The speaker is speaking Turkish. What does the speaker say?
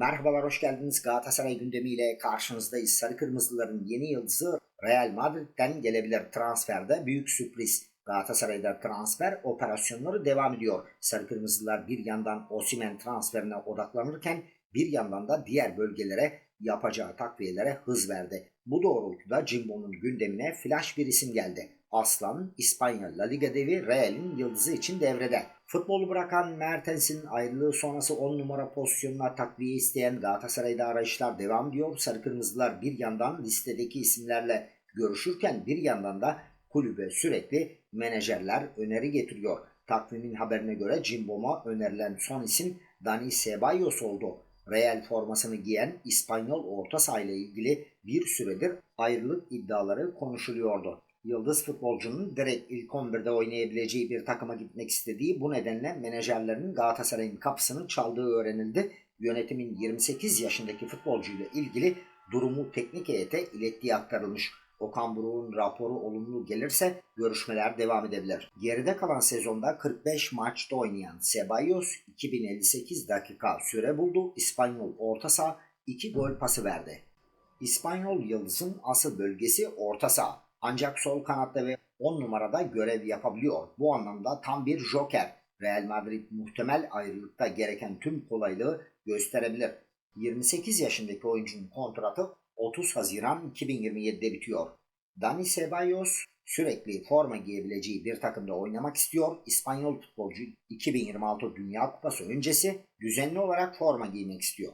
Merhabalar, hoş geldiniz. Galatasaray gündemiyle karşınızdayız. Sarı Kırmızıların yeni yıldızı Real Madrid'den gelebilir transferde. Büyük sürpriz. Galatasaray'da transfer operasyonları devam ediyor. Sarı Kırmızılar bir yandan Osimen transferine odaklanırken bir yandan da diğer bölgelere yapacağı takviyelere hız verdi. Bu doğrultuda Jimbo'nun gündemine flash bir isim geldi. Aslan, İspanya La Liga devi Real'in yıldızı için devrede. Futbolu bırakan Mertens'in ayrılığı sonrası 10 numara pozisyonuna takviye isteyen Galatasaray'da arayışlar devam ediyor. Sarı Kırmızılar bir yandan listedeki isimlerle görüşürken bir yandan da kulübe sürekli menajerler öneri getiriyor. Takvimin haberine göre Cimbom'a önerilen son isim Dani Ceballos oldu. Real formasını giyen İspanyol orta saha ile ilgili bir süredir ayrılık iddiaları konuşuluyordu. Yıldız futbolcunun direkt ilk 11'de oynayabileceği bir takıma gitmek istediği bu nedenle menajerlerinin Galatasaray'ın kapısını çaldığı öğrenildi. Yönetimin 28 yaşındaki futbolcuyla ilgili durumu teknik heyete ilettiği aktarılmış. Okan Buruk'un raporu olumlu gelirse görüşmeler devam edebilir. Geride kalan sezonda 45 maçta oynayan Ceballos 2058 dakika süre buldu. İspanyol orta saha 2 gol pası verdi. İspanyol Yıldız'ın asıl bölgesi orta saha. Ancak sol kanatta ve 10 numarada görev yapabiliyor. Bu anlamda tam bir joker. Real Madrid muhtemel ayrılıkta gereken tüm kolaylığı gösterebilir. 28 yaşındaki oyuncunun kontratı 30 Haziran 2027'de bitiyor. Dani Ceballos sürekli forma giyebileceği bir takımda oynamak istiyor. İspanyol futbolcu 2026 Dünya Kupası öncesi düzenli olarak forma giymek istiyor.